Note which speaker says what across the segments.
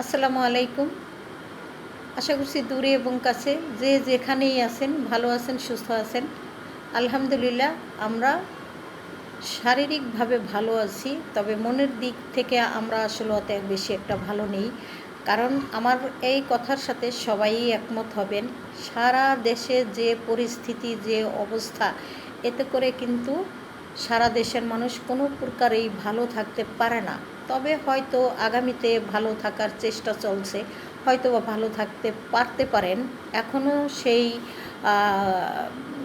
Speaker 1: আসসালামু আলাইকুম। আশা করছি দূরে এবং কাছে যে যেখানেই আছেন, ভালো আছেন, সুস্থ আছেন, আলহামদুলিল্লাহ আমরা শারীরিকভাবে ভালো আছি, তবে মনের দিক থেকে আমরা আসলে অত বেশি একটা ভালো নেই। কারণ আমার এই কথার সাথে সবাই একমত হবেন, সারা দেশে যে পরিস্থিতি, যে অবস্থা, এতে করে কিন্তু সারা দেশের মানুষ কোনো প্রকারেই ভালো থাকতে পারে না। তবে হয়তো আগামীতে ভালো থাকার চেষ্টা চলছে হয়তো বা ভালো থাকতে পারতে পারেন। এখনও সেই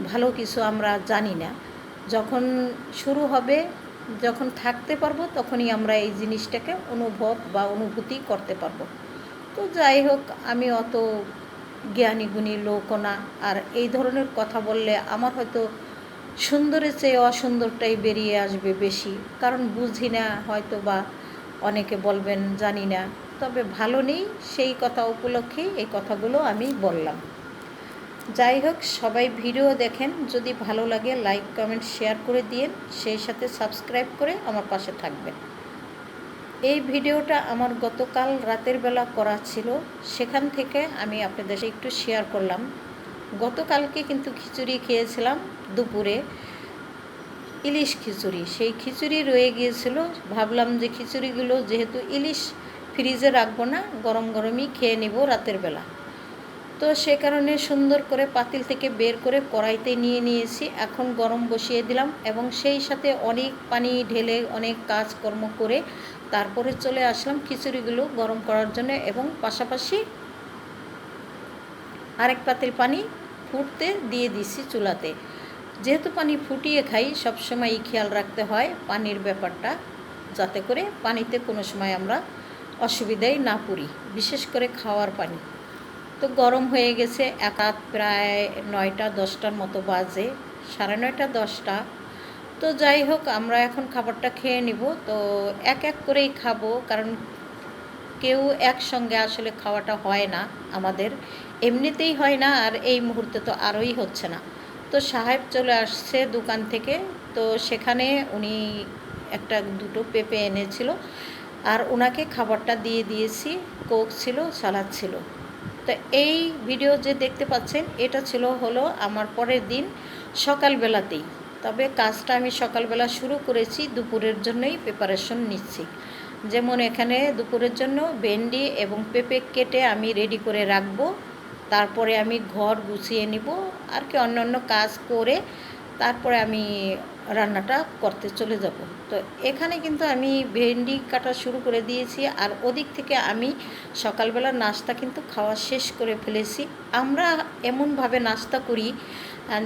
Speaker 1: ভালো কিছু আমরা জানি না। যখন শুরু হবে, যখন থাকতে পারব, তখনই আমরা এই জিনিসটাকে অনুভব বা অনুভূতি করতে পারব। তো যাই হোক, আমি অত জ্ঞানী গুণী লোকও না। আর এই ধরনের কথা বললে আমার হয়তো সুন্দরের চেয়ে অসুন্দরটাই বেরিয়ে আসবে বেশি। কারণ বুঝি না হয়তো বা অনেকে বলবেন, জানি না। তবে ভালো নেই, সেই কথা উপলক্ষে এই কথাগুলো আমি বললাম। যাই হোক, সবাই ভিডিও দেখেন, যদি ভালো লাগে লাইক, কমেন্ট, শেয়ার করে দিন সেই সাথে সাবস্ক্রাইব করে আমার পাশে থাকবেন। এই ভিডিওটা আমার গতকাল রাতের বেলা করা ছিল, সেখান থেকে আমি আপনাদের একটু শেয়ার করলাম। গতকালকে কিন্তু খিচুড়ি খেয়েছিলাম দুপুরে ইলিশ খিচুড়ি। সেই খিচুড়ি রয়ে গিয়েছিল। ভাবলাম যে খিচুড়িগুলো যেহেতু ইলিশ ফ্রিজে রাখব না, গরম গরমই খেয়ে নিব রাতের বেলা। তো সে কারণে সুন্দর করে পাতিল থেকে বের করে কড়াইতে নিয়ে নিয়েছি। এখন গরম বসিয়ে দিলাম এবং সেই সাথে অনেক পানি ঢেলে অনেক কাজকর্ম করে তারপরে চলে আসলাম খিচুড়িগুলো গরম করার জন্য এবং পাশাপাশি আরেক পাতিল পানি ফুটতে দিয়ে দিছি চুলাতে। যেহেতু পানি ফুটিয়ে খাই সবসময়ই খেয়াল রাখতে হয় পানির ব্যাপারটা, যাতে করে পানিতে কোনো সময় আমরা অসুবিধায় না পড়ি, বিশেষ করে খাওয়ার পানি। তো গরম হয়ে গেছে, এক প্রায় নয়টা, দশটার মতো বাজে, সাড়ে নয়টা, দশটা। তো যাই হোক, আমরা এখন খাবারটা খেয়ে নিব। তো এক এক করেই খাব, কারণ কেউ একসঙ্গে আসলে খাওয়াটা হয় না আমাদের। এমনিতেই হয় না, আর এই মুহূর্তে তো আরোই হচ্ছে না। তো সাহেব চলে আসছে দোকান থেকে। তো সেখানে উনি একটা দুটো পেঁপে এনেছিল আর ওনাকে খাবারটা দিয়ে দিয়েছি, কোক ছিল, সালাদ ছিল। তো এই ভিডিও যে দেখতে পাচ্ছেন, এটা ছিল হলো আমার পরের দিন সকালবেলাতেই। তবে কাজটা আমি সকালবেলা শুরু করেছি, দুপুরের জন্যই প্রিপারেশন নিচ্ছি। যেমন এখানে দুপুরের জন্য ভেন্ডি এবং পেঁপে কেটে আমি রেডি করে রাখব। তারপরে আমি ঘর গুছিয়ে নিব, আর কি অন্য অন্য কাজ করে তারপরে আমি রান্নাটা করতে চলে যাব। তো এখানে কিন্তু আমি ভেন্ডি কাটা শুরু করে দিয়েছি, আর ওদিক থেকে আমি সকালবেলা নাস্তা কিন্তু খাওয়া শেষ করে ফেলেছি। আমরা এমনভাবে নাস্তা করি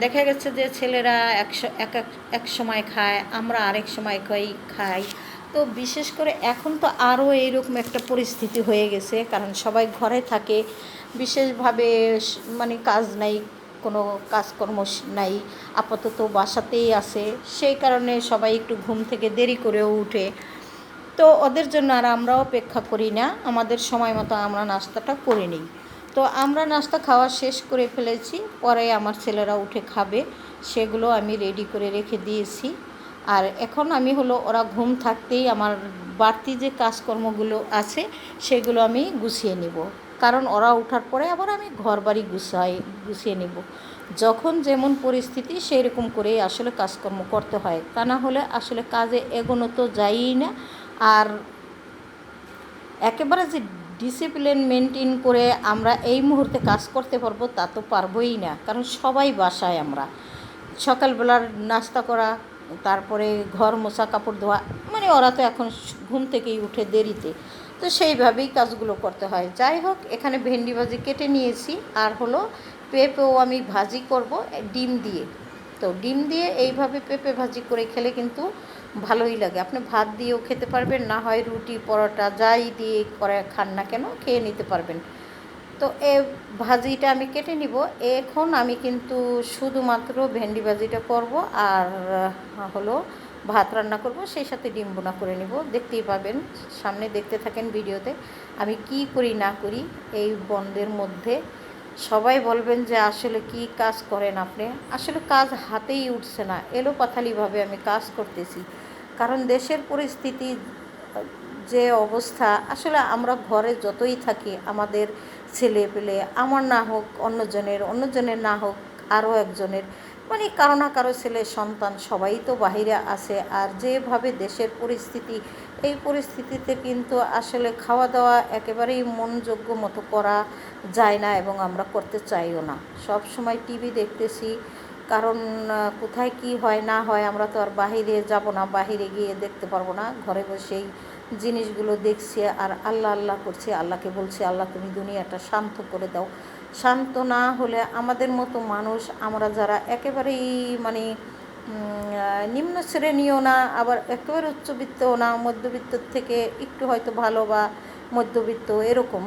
Speaker 1: দেখা গেছে যে ছেলেরা একশো, এক এক সময় খায়, আমরা আরেক সময় খাই খাই। তো বিশেষ করে এখন তো আরও এইরকম একটা পরিস্থিতি হয়ে গেছে, কারণ সবাই ঘরে থাকে, বিশেষভাবে মানে কাজ নাই, কোনো কাজকর্ম নাই, আপাতত বাসাতেই আছে, সেই কারণে সবাই একটু ঘুম থেকে দেরি করেও উঠে। তো ওদের জন্য আর আমরাও অপেক্ষা করি না, আমাদের সময় মতো আমরা নাস্তাটা করে নিই। তো আমরা নাস্তা খাওয়া শেষ করে ফেলেছি, পরে আমার ছেলেরা উঠে খাবে, সেগুলো আমি রেডি করে রেখে দিয়েছি। আর এখন আমি হলো ওরা ঘুম থাকতেই আমার বাড়তি যে কাজকর্মগুলো আছে, সেগুলো আমি গুছিয়ে নিব। কারণ ওরা ওঠার পরে আবার আমি ঘর বাড়ি গুছাই, গুছিয়ে নেব। যখন যেমন পরিস্থিতি সেই রকম করেই আসলে কাজকর্ম করতে হয়। তা না হলে আসলে কাজে এগোনো তো যায়ই না। আর একেবারে যে ডিসিপ্লিন মেনটেন করে আমরা এই মুহূর্তে কাজ করতে পারব তা তো পারবোই না। কারণ সবাই বাসায় আমরা। সকালবেলার নাস্তা করা তারপরে ঘর মোছা, কাপড় ধোয়া মানে ওরা তো এখন ঘুম থেকেই উঠে দেরিতে। তো সেইভাবেই কাজগুলো করতে হয়। যাই হোক, এখানে ভেন্ডি ভাজি কেটে নিয়েছি। আর হলো পেঁপেও আমি ভাজি করব ডিম দিয়ে। তো ডিম দিয়ে এইভাবে পেঁপে ভাজি করে খেলে কিন্তু ভালোই লাগে। আপনি ভাত দিয়েও খেতে পারবেন, না হয় রুটি, পরোটা, যাই দিয়ে করে খান না কেন, খেয়ে নিতে পারবেন। তো এ ভাজিটা আমি কেটে নিব। এখন আমি কিন্তু শুধুমাত্র ভেন্ডি ভাজিটা করব আর হলো ভাত রান্না করব, সেই সাথে ডিম বোনা করে নিব। দেখতেই পাবেন, সামনে দেখতে থাকেন ভিডিওতে আমি কি করি, না করি, এই বন্ধের মধ্যে সবাই বলবেন যে আসলে কি কাজ করেন আপনি? আসলে কাজ হাতেই উঠছে না, এলোপাথালিভাবে আমি কাজ করতেছি। কারণ দেশের পরিস্থিতি, যে অবস্থা, আসলে আমরা ঘরে যতই থাকি, আমাদের ছেলে পেলে, আমার না হোক, অন্যজনের অন্যজনের না হোক আরও একজনের। মানে কারও না কারও ছেলে, সন্তান সবাই তো বাহিরে আছে। আর যেভাবে দেশের পরিস্থিতি, এই পরিস্থিতিতে কিন্তু আসলে খাওয়া দাওয়া একেবারেই মনযোগ্য মতো করা যায় না এবং আমরা করতে চাইও না। সব সময় টিভি দেখতেছি, কারণ কোথায় কি হয় না হয় আমরা তো আর বাহিরে যাব না, বাহিরে গিয়ে দেখতে পারব না। ঘরে বসেই জিনিসগুলো দেখছি আর আল্লাহ আল্লাহ করছি, আল্লাহকে বলছি, আল্লাহ, তুমি দুনিয়াটা শান্ত করে দাও। শান্ত না হলে আমাদের মতো মানুষ, আমরা যারা একেবারেই মানে নিম্ন শ্রেণীও না, আবার একেবারে উচ্চবিত্তও না, মধ্যবিত্ত থেকে একটু হয়তো ভালো বা মধ্যবিত্ত এরকম,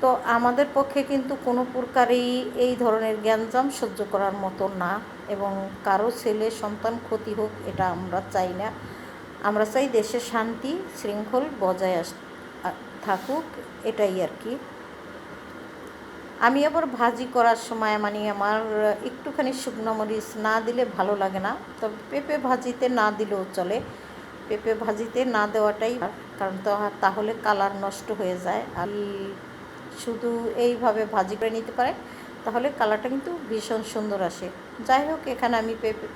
Speaker 1: তো আমাদের পক্ষে কিন্তু কোনো প্রকারেই এই ধরনের জ্ঞানজাম সহ্য করার মতো না এবং কারও ছেলে সন্তান ক্ষতি হোক, এটা আমরা চাই না। আমরা চাই দেশে শান্তি, শৃঙ্খল বজায় আস থাকুক, এটাই আর কি। আমি আবার ভাজি করার সময় মানে আমার একটুখানি শুকনো মরিচ না দিলে ভালো লাগে না। তবে পেঁপে ভাজিতে না দিলেও চলে। পেঁপে ভাজিতে না দেওয়াটাই কারণ তো, তাহলে কালার নষ্ট হয়ে যায়। আর শুধু এইভাবে ভাজি করে নিতে পারে তাহলে কালারটা কিন্তু ভীষণ সুন্দর আসে। যাই হোক, এখানে আমি পেঁপে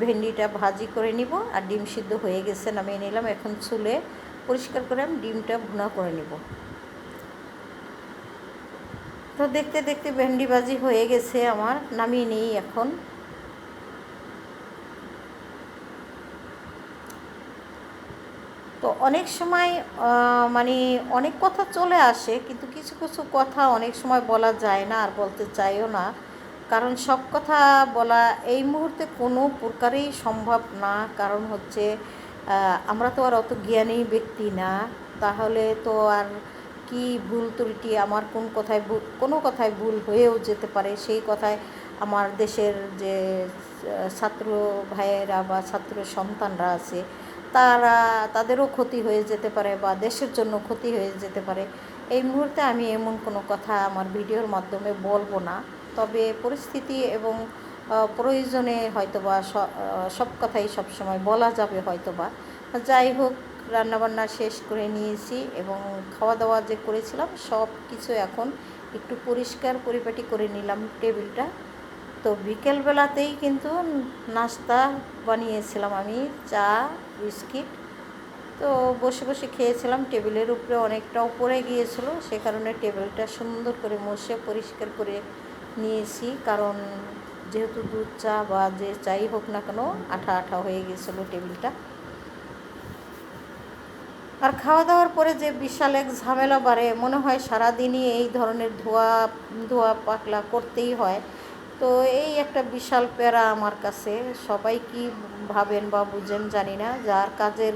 Speaker 1: ভেন্ডিটা ভাজি করে নিব আর ডিম সিদ্ধ হয়ে গেছে, নামিয়ে নিলাম। এখন চুলে পরিষ্কার করে আমি ডিমটা ভুনা করে নিব। তো দেখতে দেখতে ভেন্ডি ভাজি হয়ে গেছে আমার, নামিয়ে নিই এখন। তো অনেক সময় মানে অনেক কথা চলে আসে, কিন্তু কিছু কিছু কথা অনেক সময় বলা যায় না আর বলতে চাইও না। কারণ সব কথা বলা এই মুহূর্তে কোনো প্রকারেই সম্ভব না। কারণ হচ্ছে আমরা তো আর অত জ্ঞানী ব্যক্তি না। তাহলে তো আর কি ভুল ত্রুটি, আমার কোন কথায় ভুল, কোনো কথায় ভুল হয়েও যেতে পারে। সেই কথায় আমার দেশের যে ছাত্র ভাইয়েরা বা ছাত্র সন্তানরা আছে, তারা, তাদেরও ক্ষতি হয়ে যেতে পারে বা দেশের জন্য ক্ষতি হয়ে যেতে পারে। এই মুহূর্তে আমি এমন কোনো কথা আমার ভিডিওর মাধ্যমে বলব না। তবে পরিস্থিতি এবং প্রয়োজনে হয়তোবা সব কথাই সবসময় বলা যাবে হয়তোবা। যাই হোক, রান্নাবান্না শেষ করে নিয়েছি এবং খাওয়া দাওয়া যে করেছিলাম, সব কিছু এখন একটু পরিষ্কার পরিপাটি করে নিলাম টেবিলটা। তো বিকেলবেলাতেই কিন্তু নাস্তা বানিয়েছিলাম আমি, চা, বিস্কিট। তো বসে বসে খেয়েছিলাম, টেবিলের উপরে অনেকটা উপরে গিয়েছিল, সে কারণে টেবিলটা সুন্দর করে মুছে পরিষ্কার করে নিয়েছি, কারণ যেহেতু দুধ চা বা যে চাই হোক না কেন আঠা আঠা হয়ে গিয়েছিল টেবিলটা। আর খাওয়া দাওয়ার পরে যে বিশাল এক ঝামেলা বাড়ে, মনে হয় সারাদিনই এই ধরনের ধোয়া ধোয়া পাকলা করতেই হয়। তো এই একটা বিশাল প্যারা আমার কাছে। সবাই কি ভাবেন বা বুঝেন জানি না। যার কাজের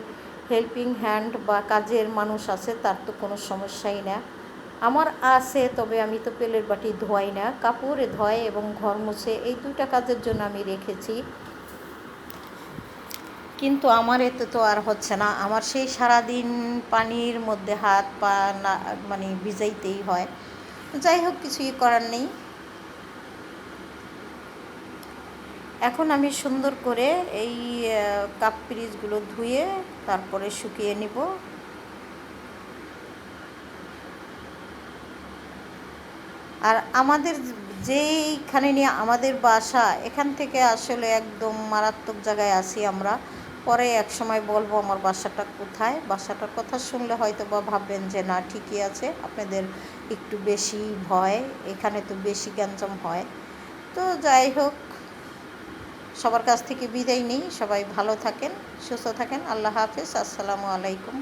Speaker 1: হেল্পিং হ্যান্ড বা কাজের মানুষ আছে, তার তো কোনো সমস্যাই না। আমার আছে, তবে আমি তো পেলের বাটি ধোয়াই না। কাপড়ে ধোয় এবং ঘর মুছে এই দুইটা কাজের জন্য আমি রেখেছি। কিন্তু আমার এতে তো আর হচ্ছে না। আমার সেই সারাদিন পানির মধ্যে হাত পা না মানে ভিজাইতেই হয়। যাই হোক, কিছুই করার নেই। এখন আমি সুন্দর করে এই কাপ পিরিচগুলো ধুয়ে তারপরে শুকিয়ে নিব। আর আমাদের যেইখানে নিয়ে আমাদের বাসা, এখান থেকে আসলে একদম মারাত্মক জায়গায় আছি আমরা। পরে এক সময় বলব আমার বাসাটা কোথায়? বাসাটার কথা শুনলে হয়তো বা ভাববেন যে, না, ঠিকই আছে, আপনাদের একটু বেশি ভয়, এখানে তো বেশি গ্যাঞ্জাম হয়। তো যাই হোক, সবার কাছ থেকে বিদায় নেই। সবাই ভালো থাকেন, সুস্থ থাকেন। আল্লাহ হাফেজ। আসসালামু আলাইকুম।